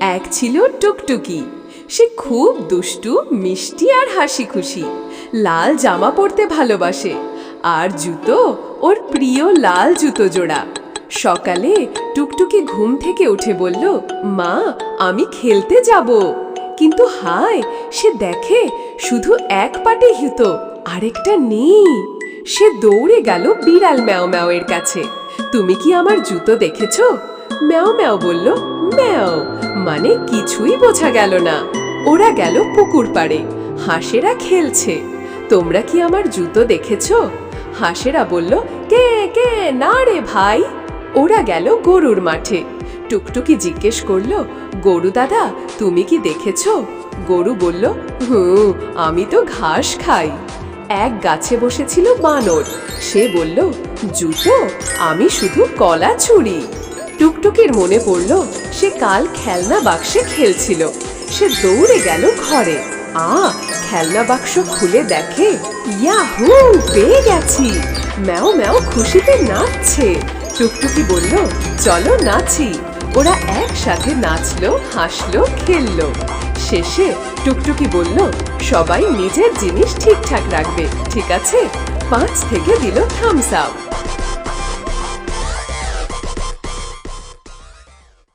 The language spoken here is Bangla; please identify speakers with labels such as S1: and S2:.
S1: এক ছিল টুকটুকি। সে খুব দুষ্টু, মিষ্টি আর হাসি খুশি লাল জামা পরতে ভালোবাসে। আর জুতো, ওর প্রিয় লাল জুতো জোড়া। সকালে টুকটুকি ঘুম থেকে উঠে বলল, মা, আমি খেলতে যাব। কিন্তু হায়, সে দেখে শুধু এক পাটে হিতো আরেকটা নেই। সে দৌড়ে গেল বিড়াল ম্যাও ম্যাও এর কাছে। তুমি কি আমার জুতো দেখেছ? ম্যাও ম্যাও বলল, ম্যাও। মানে কিছুই বোঝা গেল না। ওরা গেল পুকুর পাড়ে। হাঁসেরা খেলছে। তোমরা কি আমার জুতো দেখেছ? হাঁসেরা বলল, কে কে? না রে ভাই। ওরা গেল গরুর মাঠে। টুকটুকি জিজ্ঞেস করল, গরু দাদা, তুমি কি দেখেছ? গরু বলল হুম আমি তো ঘাস খাই। এক গাছে বসেছিল বানর। সে বলল, জুতো? আমি শুধু কলা ছুরি। টুকটুকির মনে পড়ল, সে কাল খেলনা বাক্সে খেলছিল। সে দৌড়ে গেল ঘরে। আ, খেলনা বাক্স খুলে দেখে, ইয়াহু, পেয়ে গেছি। ম্যাও ম্যাও খুশিতে নাচছে। টুকটুকি বলল, চলো নাচি। ওরা একসাথে নাচলো, হাসলো, খেললো। শেষে টুকটুকি বলল, সবাই নিজের জিনিস ঠিকঠাক রাখবে, ঠিক আছে? পাঁচ থেকে দিল থামস আপ